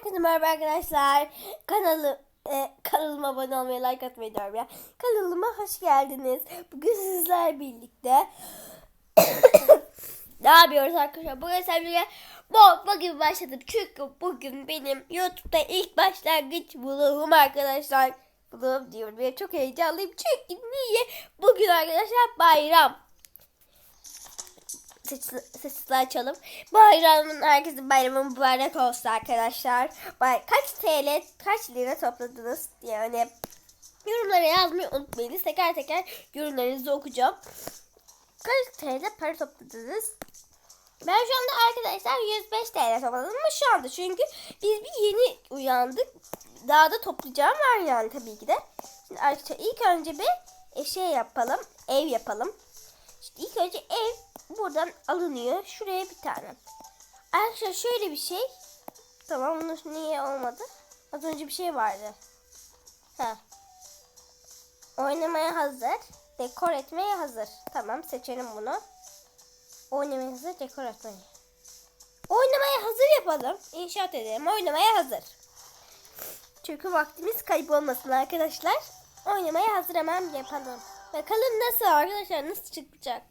Herkese merhaba arkadaşlar. Kanalı e, kanalıma abone olmayı, like atmayı diyorum ya. Kanalıma hoş geldiniz. Bugün sizler birlikte ne yapıyoruz arkadaşlar? Bugün sizlerle bomba gibi başladım. Çünkü bugün benim YouTube'da ilk başlangıç vlogum arkadaşlar. Vlogum diyorum. Ben çok heyecanlıyım. Çünkü niye? Bugün arkadaşlar bayram sesini açalım. Bayramın herkesin bayramı mübarek olsun arkadaşlar. Bay, kaç TL, kaç lira topladınız? Yani yorumlara yazmayı unutmayın. Teker teker yorumlarınızı okuyacağım. Kaç TL para topladınız? Ben şu anda arkadaşlar 105 TL topladım ama şu anda çünkü biz bir yeni uyandık. Daha da toplayacağım var yani tabii ki de. Şimdi ilk önce bir şey yapalım. Ev yapalım. İşte ilk önce ev buradan alınıyor. Şuraya bir tane. Arkadaşlar şöyle bir şey. Tamam bunun niye olmadı? Az önce bir şey vardı. Ha. Oynamaya hazır. Dekor etmeye hazır. Tamam seçelim bunu. Oynamaya hazır, dekor etmeye. Oynamaya hazır yapalım. İnşaat edelim. Oynamaya hazır. Çünkü vaktimiz kaybolmasın arkadaşlar. Oynamaya hazır hemen yapalım. Bakalım nasıl arkadaşlar nasıl çıkacak.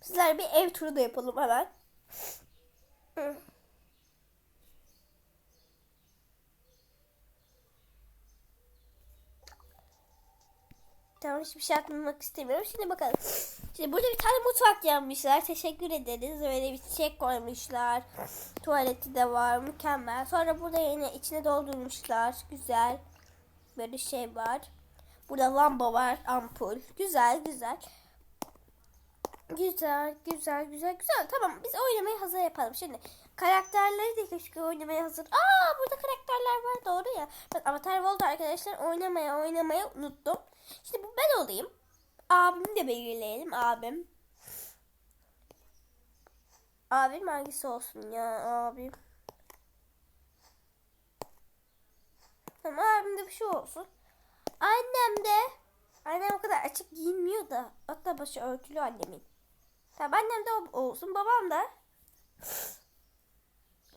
Sizler bir ev turu da yapalım hemen. Tamam hiçbir şey atmamak istemiyorum. Şimdi bakalım. Şimdi burada bir tane mutfak yapmışlar. Teşekkür ederiz. Böyle bir çiçek koymuşlar. Tuvaleti de var. Mükemmel. Sonra burada yine içine doldurmuşlar. Güzel. Böyle şey var. Burada lamba var. Ampul. Güzel güzel. Güzel, güzel, güzel, güzel. Tamam biz oynamayı hazır yapalım. Şimdi karakterleri de keşke oynamaya hazır. Aa burada karakterler var doğru ya. Ben Avatar World arkadaşlar oynamaya oynamaya unuttum. Şimdi bu ben olayım. Abimi de belirleyelim abim. Abim hangisi olsun ya abim. Tamam abim de bir şey olsun. Annem de Annem o kadar açık giyinmiyor da. Hatta başı örtülü annemin. Tamam annem de olsun. Babam da.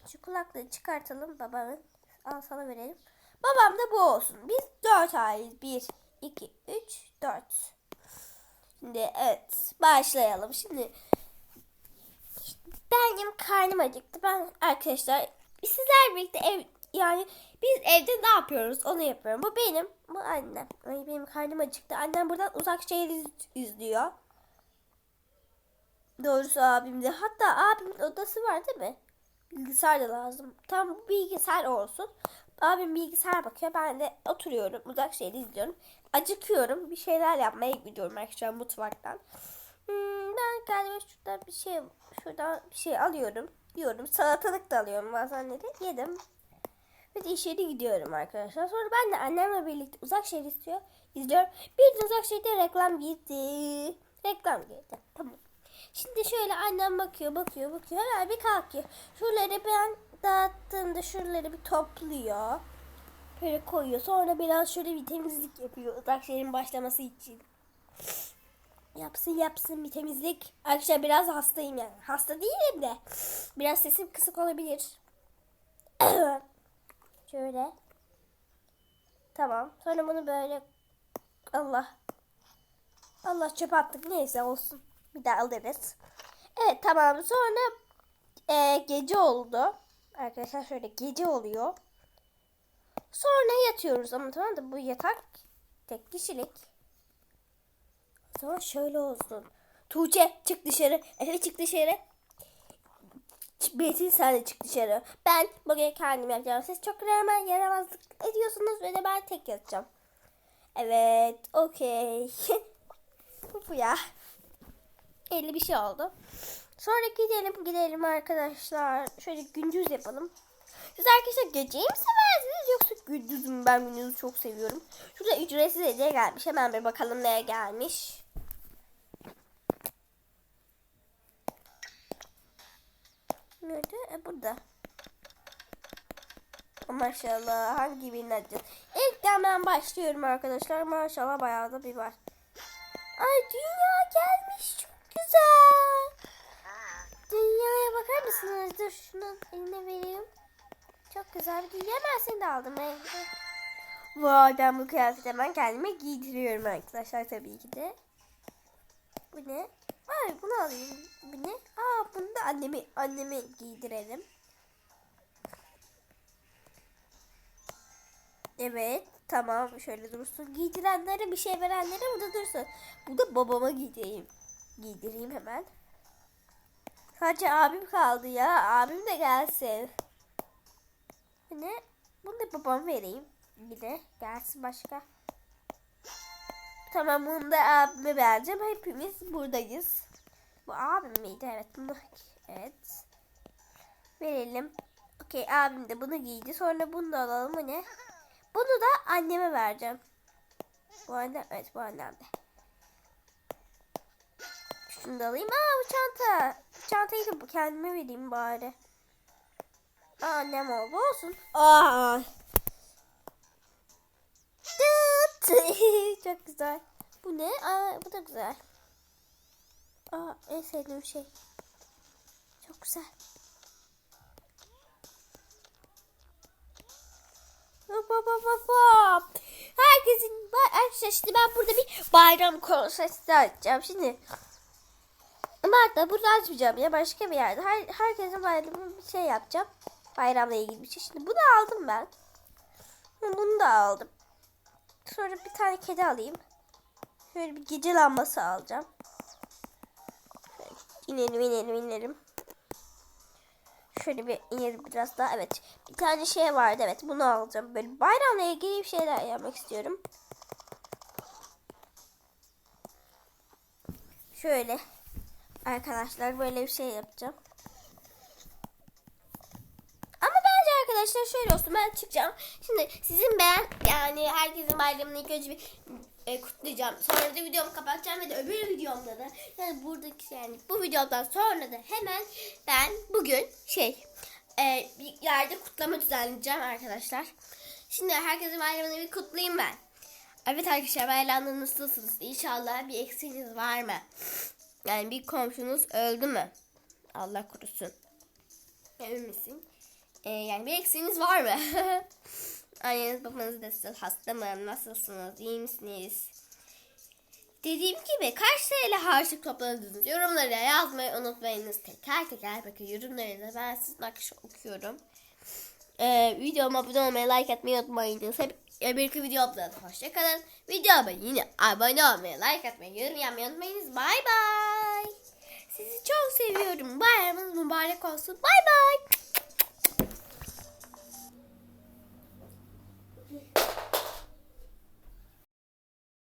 Şu kulaklığı çıkartalım babanın. Al sana verelim. Babam da bu olsun. Biz dört aileyiz. Bir, iki, üç, dört. Şimdi evet başlayalım. Şimdi benim karnım acıktı. Ben arkadaşlar sizler birlikte ev yani biz evde ne yapıyoruz onu yapıyorum. Bu benim, bu annem. Ay benim karnım acıktı. Annem buradan uzak şehir izliyor. Doğrusu abim de. Hatta abimin odası var değil mi? Bilgisayar da lazım. Tam bilgisayar olsun. Abim bilgisayar bakıyor. Ben de oturuyorum. Uzak şehir izliyorum. Acıkıyorum. Bir şeyler yapmaya gidiyorum arkadaşlar mutfaktan. Hmm, ben galiba şuradan bir şey şuradan bir şey alıyorum. Yiyorum. Salatalık da alıyorum bazenleri. Yedim. Ve iş yeri gidiyorum arkadaşlar. Sonra ben de annemle birlikte uzak şehir istiyor, izliyorum. Bir de uzak şehirde reklam girdi. Reklam girdi. Tamam. Şimdi şöyle annem bakıyor, bakıyor, bakıyor. Hemen bir kalkıyor. Şuraları ben dağıttığımda şuraları bir topluyor. Böyle koyuyor. Sonra biraz şöyle bir temizlik yapıyor. Uzak şehrin başlaması için. Yapsın yapsın bir temizlik. Arkadaşlar biraz hastayım yani. Hasta değilim de. Biraz sesim kısık olabilir. Şöyle. Tamam. Sonra bunu böyle Allah. Allah çöp attık. Neyse olsun. Bir daha alırız. Evet tamam. Sonra e, gece oldu. Arkadaşlar şöyle gece oluyor. Sonra yatıyoruz ama tamam da bu yatak tek kişilik. Sonra şöyle olsun. Tuğçe çık dışarı. Efe çık dışarı. Betin sen de çık dışarı. Ben bugün kendim yapacağım. Siz çok rağmen yaramazlık ediyorsunuz ve de ben tek yatacağım. Evet, okey. Bu ya. 50 bir şey oldu. Sonra gidelim gidelim arkadaşlar. Şöyle gündüz yapalım. Siz arkadaşlar geceyi mi seversiniz yoksa gündüz mü? Ben gündüzü çok seviyorum. Şurada ücretsiz hediye gelmiş. Hemen bir bakalım neye gelmiş. Nerede? E, burada. Maşallah hangi birini açacağız? İlkten ben başlıyorum arkadaşlar. Maşallah bayağı da bir var. Ay dünya gelmiş güzel. Dünyaya bakar mısınız? Dur şunu eline vereyim. Çok güzel bir giy. Hemen seni de aldım. Ben. Vay ben bu kıyafeti hemen kendime giydiriyorum arkadaşlar tabii ki de. Bu ne? Ay bunu alayım. Bu ne? Aa bunu da annemi anneme giydirelim. Evet tamam şöyle dursun. Giydirenlere bir şey verenlere burada dursun. Bu da babama giydireyim. Giydireyim hemen. Sadece abim kaldı ya. Abim de gelsin. Ne? Bunu da babama vereyim. Bir de gelsin başka. Tamam bunu da abime vereceğim. Hepimiz buradayız. Bu abim miydi? Evet bunu. Evet. Verelim. Okey abim de bunu giydi. Sonra bunu da alalım. Bu ne? Bunu da anneme vereceğim. Bu annem. Evet bu annemde. Şunu da alayım. Aa bu çanta. Çantayı da kendime vereyim bari. Aa, annem oldu olsun. Aa. Çok güzel. Bu ne? Aa, bu da güzel. Aa, en sevdiğim şey. Çok güzel. Hop hop hop hop. Herkesin var arkadaşlar şimdi ben burada bir bayram konseri açacağım şimdi. Ama burada açmayacağım ya başka bir yerde. Her, herkesin bayramı bir şey yapacağım. Bayramla ilgili bir şey. Şimdi bunu aldım ben. Bunu da aldım. Sonra bir tane kedi alayım. Şöyle bir gece lambası alacağım. Şöyle inelim inelim inelim. Şöyle bir inelim biraz daha. Evet. Bir tane şey vardı. Evet bunu alacağım. Böyle bayramla ilgili bir şeyler yapmak istiyorum. Şöyle. Arkadaşlar böyle bir şey yapacağım. Ama bence arkadaşlar şöyle olsun ben çıkacağım. Şimdi sizin ben yani herkesin bayramını ilk önce bir e, kutlayacağım. Sonra da videomu kapatacağım ve de öbür videomda da yani buradaki yani bu videodan sonra da hemen ben bugün şey e, bir yerde kutlama düzenleyeceğim arkadaşlar. Şimdi herkesin bayramını bir kutlayayım ben. Evet arkadaşlar bayramda nasılsınız? İnşallah bir eksiğiniz var mı? Yani bir komşunuz öldü mü? Allah korusun. Emin misin? Ee, yani bir eksiğiniz var mı? Anneniz babanız nasıl? Hasta mı? Nasılsınız? İyi misiniz? Dediğim gibi kaç TL harçlık topladınız? Yorumlara yazmayı unutmayınız. Teker teker bakın yorumlarınızı ben sizin arkadaşlar okuyorum. Ee, videoma abone olmayı, like atmayı unutmayınız. Hep bir videomda hoşçakalın. Videoma yine abone olmayı, like atmayı, yorum yapmayı unutmayınız. Bay bay. Sizi çok seviyorum. Bayramınız mübarek olsun. Bay bay.